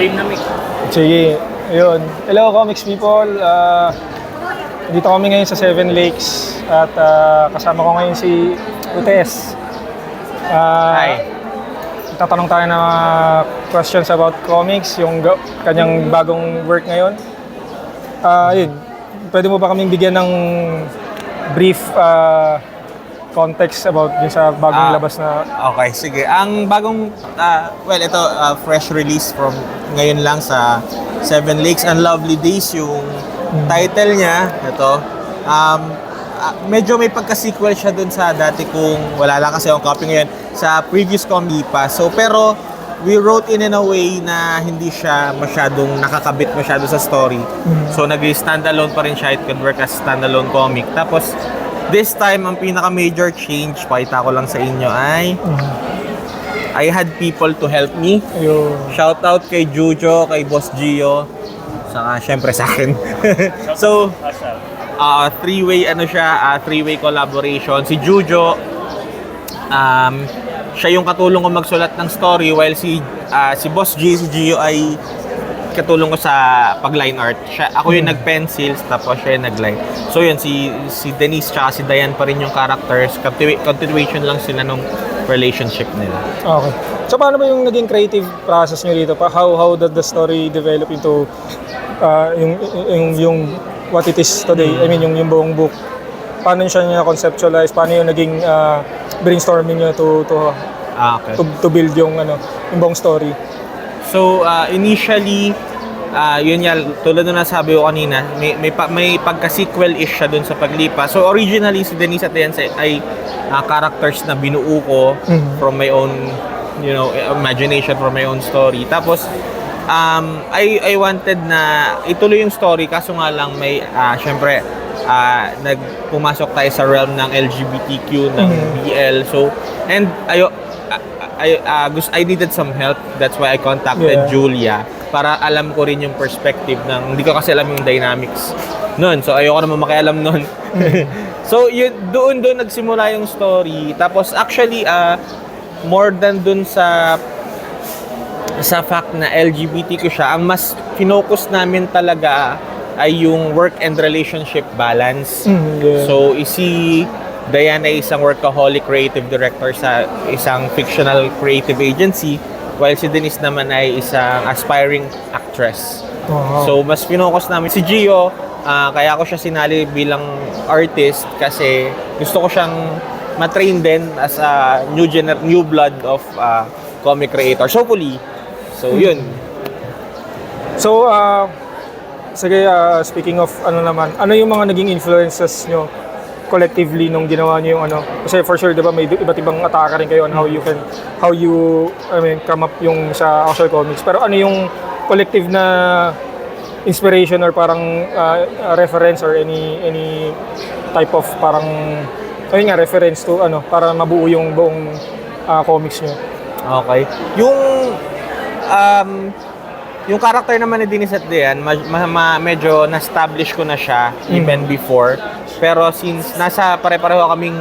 Game na Mick. Sige, yun. Hello comics people. Ah, dito kami ngayon sa Seven Lakes at ah, kasama ko ngayon si Utes. Ah, Hi. Tatanong tayo ng mga questions about comics, yung kanyang bagong work ngayon. Ah, yun. Pwede mo ba kaming bigyan ng brief ah, context about yung sa bagong Ah. labas na Okay, sige. Ang bagong, ah, well, ito, ah, fresh release from ngayon lang sa Seven Lakes and Lovely Days, yung title niya, ito. Um, ah, medyo may pagka-sequel siya dun sa dati kong, wala lang kasi akong copy ngayon, sa previous kong lipa. So, pero, we wrote in in a way na hindi siya masyadong nakakabit masyado sa story. So, nag-standalone pa rin siya. It could work as standalone comic. Tapos, this time, ang pinaka-major change, pakita ko lang sa inyo, ay I had people to help me. yung Shout out kay Jujo, kay Boss Gio, saka syempre sa akin. so, uh, three-way ano siya, uh, three-way collaboration. Si Jujo, um, siya yung katulong ko magsulat ng story while si ah, si Boss G, si Gio ay katulong ko sa pag-line art. Siya, ako yung nag-pencils, tapos siya yung nag-line. So yun, si, si Denise tsaka si Diane pa rin yung characters. Continu- continuation lang sila nung relationship nila. Okay. So paano ba yung naging creative process nyo dito? Pa how how did the story develop into uh, yung, yung yung what it is today? I mean yung yung buong book. Paano siya niya conceptualize? Paano yung naging uh, brainstorming niyo to to Ah, okay. to, to build yung ano yung buong story? So, uh, initially, uh, yun nga, tulad na nasabi ko kanina, may, may, pa, may pagka-sequel-ish siya dun sa paglipa. So, originally, si Denise at Dense ay uh, characters na binuo ko Mhm. from my own, you know, imagination, from my own story. Tapos, um, I, I wanted na ituloy yung story, kaso nga lang may, uh, syempre, uh, nagpumasok tayo sa realm ng LGBTQ, ng Mhm. BL. So, and ayo, I, uh, gusto, I needed some help. That's why I contacted Yeah. Julia para alam ko rin yung perspective ng hindi ko kasi alam yung dynamics noon. So ayoko naman makialam noon. so yun doon doon nagsimula yung story. Tapos actually uh, more than doon sa sa fact na LGBTQ siya, ang mas finocus namin talaga ay yung work and relationship balance. Mhm, yeah. So, si Diane ay isang workaholic creative director sa isang fictional creative agency, while si Denise naman ay isang aspiring actress. Wow. So, mas pinocus namin. Si Gio, ah, kaya ako siya sinali bilang artist kasi gusto ko siyang matrain din as a new gener new blood of ah, comic creators. Hopefully. So, yun. So uh, sige uh, speaking of ano naman, ano yung mga naging influences nyo collectively nung ginawa niyo yung ano kasi for sure 'di ba may iba't ibang ataka rin kayo on how you can how you I mean come up yung sa actual comics pero ano yung collective na inspiration or parang uh, reference or any any type of parang ayun nga reference to ano para mabuo yung buong uh, comics niyo. Okay. Yung um yung character naman ni Dennis at Dian, ma- ma- ma- medyo na-establish ko na siya even before. Pero since nasa pare-pareho kaming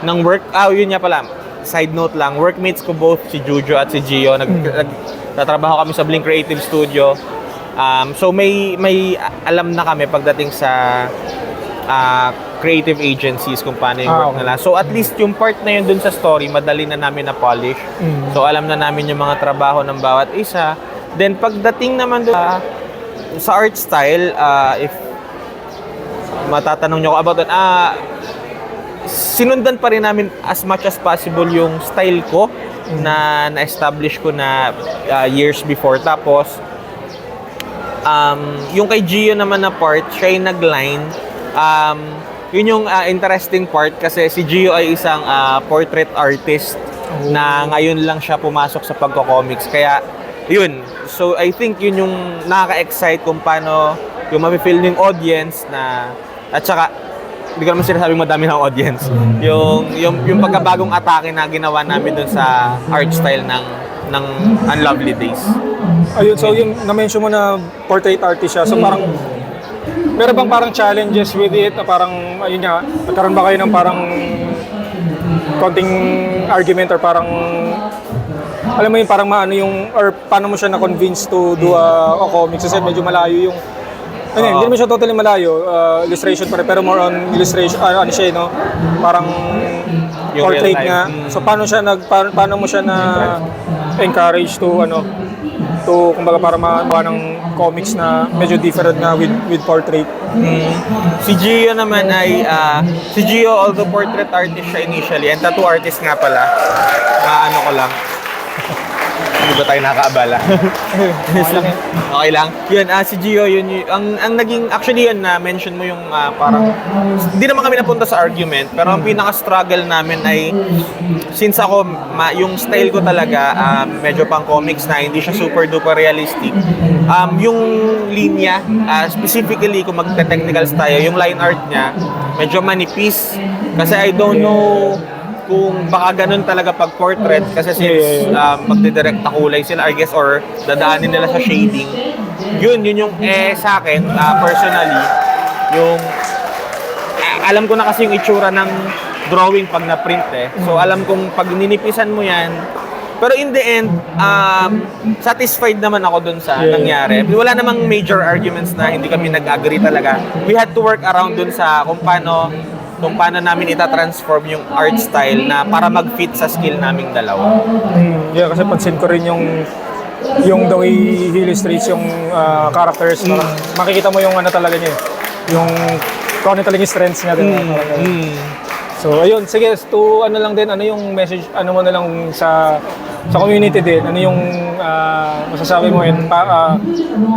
ng work, ah yun nga pala, side note lang, workmates ko both si Jujo at si Gio, nag, nag- nagtatrabaho kami sa Blink Creative Studio. Um, so may may alam na kami pagdating sa ah, creative agencies kung paano yung Ah, work okay. nila. So at least yung part na yun dun sa story, madali na namin na polish. Mm. So alam na namin yung mga trabaho ng bawat isa. Then pagdating naman doon sa, sa art style, ah, if matatanong nyo ako about that, ah, sinundan pa rin namin as much as possible yung style ko na na-establish ko na ah, years before. Tapos, um, yung kay Gio naman na part, siya yung nag-line. Um, yun yung ah, interesting part kasi si Gio ay isang ah, portrait artist na ngayon lang siya pumasok sa pagko-comics. Kaya, yun. So, I think yun yung nakaka-excite kung paano yung mapifeel ng audience na at saka hindi ko naman sinasabing madami ng audience. Yung, yung, yung pagkabagong atake na ginawa namin dun sa art style ng ng Unlovely Days. Ayun, so yung na-mention mo na portrait artist siya, so parang meron bang parang challenges with it na parang, ayun nga, nagkaroon ba kayo ng parang konting argument or parang alam mo yun, parang maano yung, or paano mo siya na-convince to do a, a comics? Kasi medyo malayo yung, ano yun, hindi naman siya totally malayo, uh, illustration pa rin, pero more on illustration, ano, ano siya, eh, no? Parang Yung portrait life. nga. Mm. So paano siya nag, paano, paano mo siya na encourage to, ano, to, kumbaga para magawa ng comics na medyo different na with with portrait. Si Gio naman ay, ah, si Gio, although portrait artist siya initially, and tattoo artist nga pala, ah, ano ko lang, hindi ba tayo nakakaabala? okay lang. Yun, ah, si Gio, yun, yun, ang, ang naging, actually yun, na mention mo yung ah, parang, hindi naman kami napunta sa argument, pero ang pinaka-struggle namin ay, since ako, ma, yung style ko talaga, um, medyo pang comics na, hindi siya super duper realistic. Um, yung linya, ah, specifically kung magte-technicals tayo, yung line art niya, medyo manipis. Kasi I don't know kung baka ganun talaga pag portrait kasi since um, magdidirect na kulay sila I guess or dadaanin nila sa shading. Yun yun yung eh sa akin ah, personally yung ah, alam ko na kasi yung itsura ng drawing pag na-print eh. So alam kong pag ninipisan mo yan pero in the end um, satisfied naman ako dun sa Yeah. nangyari. Wala namang major arguments na hindi kami nag-agree talaga. We had to work around dun sa kung paano kung paano namin ita-transform yung art style na para mag-fit sa skill naming dalawa. Mm, yeah, kasi pansin ko rin yung yung the way he illustrates yung ah, characters, parang makikita mo yung ano talaga niya, eh, yung kung ano talaga yung strengths niya din. parang ganun. So ayun, sige, to ano lang din, ano yung message, ano mo na lang sa sa community din, ano yung ah, masasabi mo yun, pa, ah,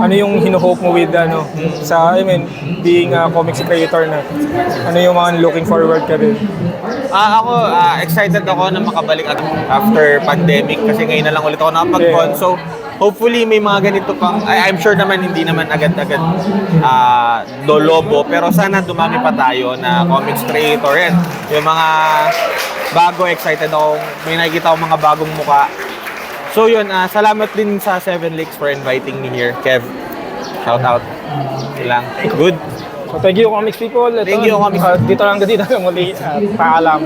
ano yung hinuhope mo with ano, sa, I mean, being a comics creator na, ano yung mga looking forward ka din. Ah, ako, ah, excited ako na makabalik at after pandemic kasi ngayon na lang ulit ako nakapag-con. Yeah. So, hopefully may mga ganito pang, I- I'm sure naman hindi naman agad-agad ah, dolobo, pero sana dumami pa tayo na comics creator yan. Yung mga bago, excited ako. May nakikita ako mga bagong muka. So yun, ah, salamat din sa Seven Lakes for inviting me here. Kev, shout out. Ilang. Good. So thank you comics people. Ito, Thank you, comics ah, dito lang dito muli. at paalam.